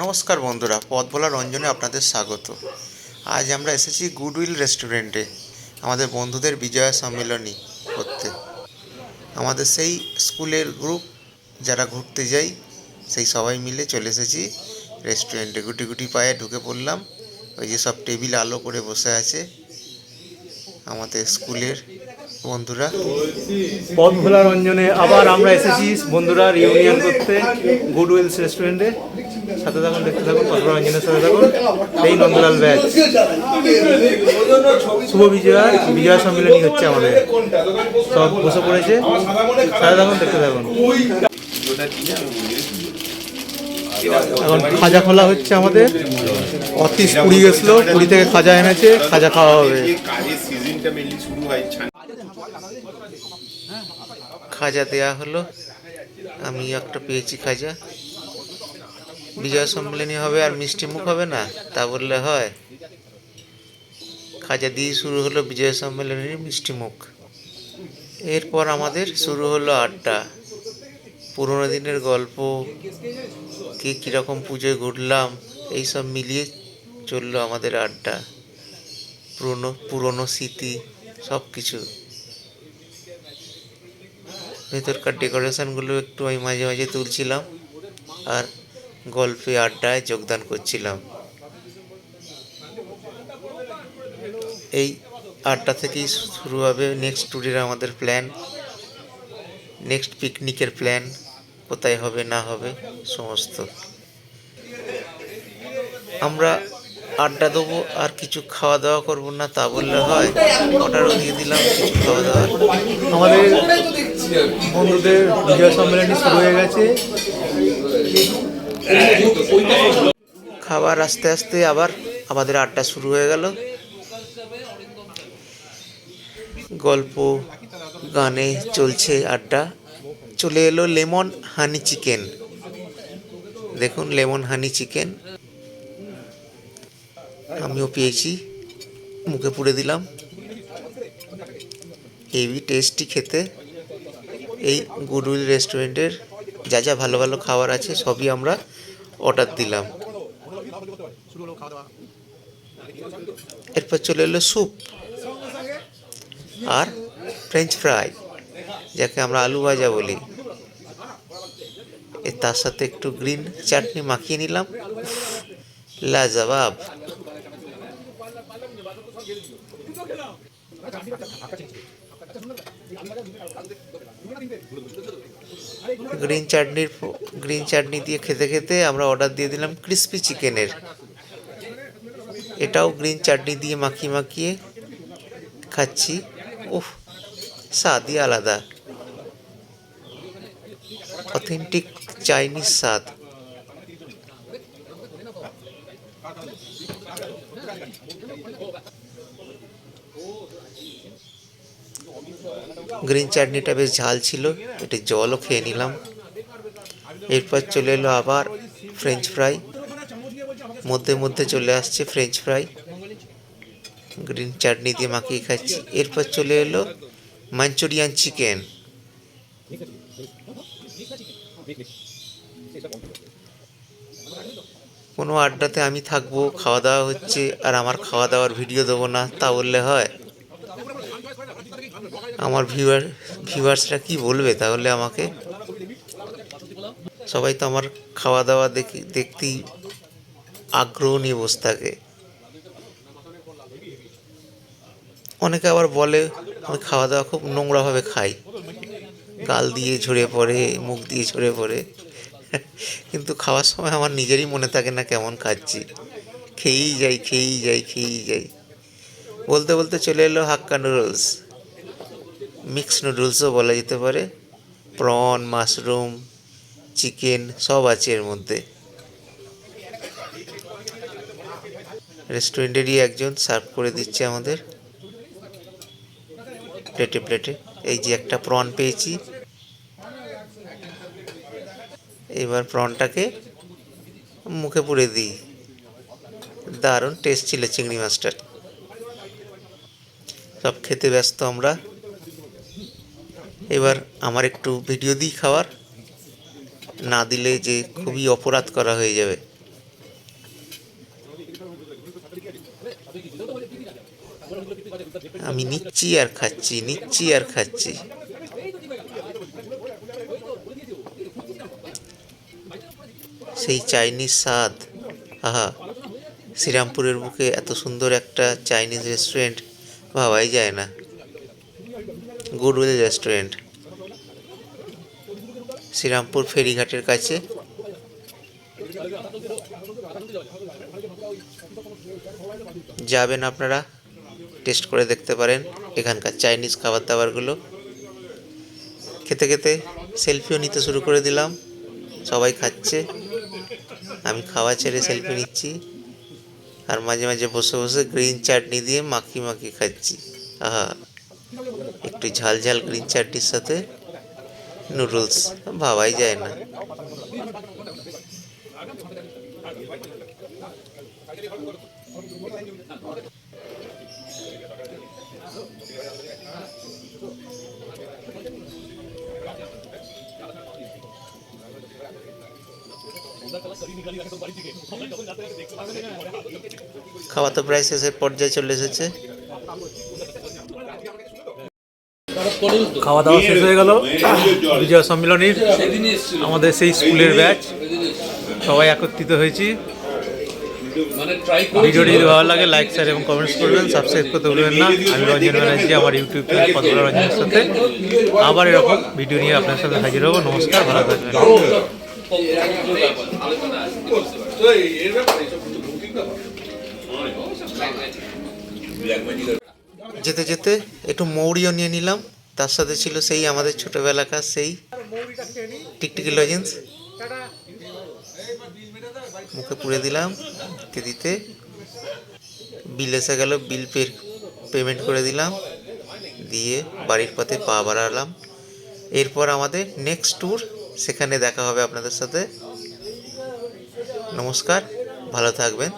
নমস্কার বন্ধুরা পথ ভোলা রঞ্জনে আপনাদের স্বাগত। আজ আমরা এসেছি গুডউইল রেস্টুরেন্টে, আমাদের বন্ধুদের বিজয়া সম্মেলনী করতে। আমাদের সেই স্কুলের গ্রুপ, যারা ঘুরতে যাই, সেই সবাই মিলে চলে এসেছি রেস্টুরেন্টে। গুটি গুটি পায়ে ঢুকে পড়লাম, ওই যে সব টেবিল আলো করে বসে আছে আমাদের স্কুলের বন্ধুরা। পথ ভোলা রঞ্জনে আবার আমরা এসেছি বন্ধুরা রিউনিয়ন করতে। গুড গুডউইলস রেস্টুরেন্টে সাথে থাকুন, দেখতে থাকুন, পথ ভোলা রঞ্জনের সাথে থাকুন। এই নন্দলাল ব্যাচ। শুভ বিজয়া বিজয়া সম্মেলনী হচ্ছে আমাদের। সব বসে পড়েছে। সাথে থাকুন, দেখতে থাকুন। এখন খাজা খোলা হচ্ছে আমাদের। অতিশ পুরী গেছিল, পুরী থেকে খাজা এনেছে, খাজা খাওয়া হবে। খাজা দেয়া হলো। আমি একটা পেয়েছি খাজা। বিজয় সম্মেলনী হবে আর মিষ্টি মুখ হবে না, তা বললে হয়। খাজা দিয়ে শুরু হলো বিজয় সম্মেলনীর মিষ্টি মুখ। এরপর আমাদের শুরু হলো আড্ডা। পুরোনো দিনের গল্প, কে কীরকম পুজোয় ঘুরলাম এইসব মিলিয়ে চলল আমাদের আড্ডা। পুরনো পুরনো স্মৃতি সব কিছু ভেতরকার ডেকোরেশনগুলো একটু আমি মাঝে মাঝে তুলছিলাম আর গল্পে আড্ডায় যোগদান করছিলাম। এই আড্ডা থেকেই শুরু হবে নেক্সট ট্যুরের আমাদের প্ল্যান নেক্সট পিকনিকের প্ল্যান কোথায় হবে, না হবে, সমস্ত। আমরা আড্ডা দেবো, আর কিছু খাওয়া দাওয়া করব না, তা বললে হয়। অর্ডারও দিয়ে দিলাম, কিছু খাওয়া দাওয়ার। আমাদের বন্ধুদের বিজয় শুরু হয়ে গেছে। খাবার আস্তে আস্তে আবার আমাদের আড্ডা শুরু হয়ে গেল। গল্প, গানে চলছে আড্ডা। চলে এলো লেমন হানি চিকেন। দেখুন লেমন হানি চিকেন। আমিও পেয়েছি, মুখে পুড়ে দিলাম। হেভি টেস্টি খেতে। এই গুডউইল রেস্টুরেন্টের যা যা ভালো ভালো খাবার আছে সবই আমরা অর্ডার দিলাম। এরপর চলে এলো স্যুপ আর ফ্রেঞ্চ ফ্রাই, যাকে আমরা আলু ভাজা বলি। তার সাথে একটু গ্রিন চাটনি মাখিয়ে নিলাম। লাজবাব। গ্রিন চাটনির গ্রিন চাটনি দিয়ে খেতে খেতে আমরা অর্ডার দিয়ে দিলাম ক্রিস্পি চিকেনের। এটাও গ্রিন চাটনি দিয়ে মাখিয়ে মাখিয়ে খাচ্ছি। উফ, স্বাদই আলাদা। অথেন্টিক চাইনিজ স্বাদ। গ্রিন চাটনিটা বেশ ঝাল ছিল, একটু জলও খেয়ে নিলাম। এরপর চলে এলো আবার ফ্রেঞ্চ ফ্রাই মধ্যে মধ্যে চলে আসছে ফ্রেঞ্চ ফ্রাই গ্রিন চাটনি দিয়ে মাখিয়ে খাচ্ছি। এরপর চলে এলো মাঞ্চুরিয়ান চিকেন কোনো আড্ডাতে আমি থাকব, খাওয়া দাওয়া হচ্ছে, আর আমার খাওয়া দাওয়ার ভিডিও দেবো না, তা বললে হয়। আমার ভিউয়ার ভিউয়ার্সরা কি বলবে? তাহলে আমাকে সবাই তো আমার খাওয়া দাওয়া দেখি, দেখতেই আগ্রহ নিয়ে বসে থাকে। অনেকে আবার বলে, আমি খাওয়া দাওয়া খুব নোংরাভাবে খাই। গাল দিয়ে ঝরে পড়ে, মুখ দিয়ে ঝরে পড়ে। কিন্তু খাওয়ার সময় আমার নিজেরই মনে থাকে না কেমন খাচ্ছি। খেয়েই যাই খেয়েই যাই খেয়েই যাই। বলতে বলতে চলে এলো হাক্কা নুডলস। মিক্স নুডলসও বলা যেতে পারে। প্রন, মাশরুম, চিকেন সব আছে এর মধ্যে। রেস্টুরেন্টেরই একজন সার্ভ করে দিচ্ছে আমাদের। প্লেটে প্লেটে। এই যে একটা প্রন পেয়েছি। এবার প্রনটাকে মুখে পুড়ে দিই। দারুণ টেস্ট ছিল চিংড়ি মাছটার। সব খেতে ব্যস্ত আমরা। এবার আমার একটু ভিডিও দিই খাওয়ার। না দিলে যে খুবই অপরাধ করা হয়ে যাবে। আমি নিচ্ছি আর খাচ্ছি, নিচ্ছি আর খাচ্ছি। সেই চাইনিজ স্বাদ। আহা, শ্রীরামপুরের বুকে এত সুন্দর একটা চাইনিজ রেস্টুরেন্ট ভাবাই যায় না। Goodwill restaurant. শ্রীরামপুর ফেরিঘাটের কাছে। যাবেন আপনারা, টেস্ট করে দেখতে পারেন এখানকার চাইনিজ খাবার দাবারগুলো খেতে খেতে সেলফিও নিতে শুরু করে দিলাম। সবাই খাচ্ছে। আমি খাওয়া ছেড়ে সেলফি নিচ্ছি। আর মাঝে মাঝে বসে বসে গ্রিন চাটনি দিয়ে মাখি মাখি খাচ্ছি। আহা। একটু ঝাল ঝাল গ্রিন চাটনির সাথে নুডলস ভাবাই যায় না। খাওয়া তো প্রায় শেষের পর্যায়ে চলে এসেছে। খাওয়া দাওয়া শেষ হয়ে গেল। বিজয় সম্মিলনীর আমাদের সেই স্কুলের ব্যাচ। সবাই একত্রিত হয়েছি। ভিডিওটি যদি ভালো লাগে লাইক শেয়ার এবং কমেন্টস করবেন। সাবস্ক্রাইব করতে ভুলবেন না। আমি রঞ্জন ব্যানার্জি, আমার ইউটিউব চ্যানেল পদ্মরা রঞ্জনের সাথে। আবার এরকম ভিডিও নিয়ে আপনার সাথে হাজির হব। নমস্কার, ভালো থাকবেন। যেতে যেতে একটু মৌরিও নিয়ে নিলাম। তার সাথে ছিল সেই আমাদের ছোটোবেলাকার সেই টিকটিকি লজেন্স মুখে পুড়ে দিলাম দিতে দিতে বিল এসে গেল বিল পে পেমেন্ট করে দিলাম। দিয়ে বাড়ির পথে পা বাড়ালাম। এরপর আমাদের নেক্সট ট্যুর সেখানে দেখা হবে আপনাদের সাথে। নমস্কার, ভালো থাকবেন।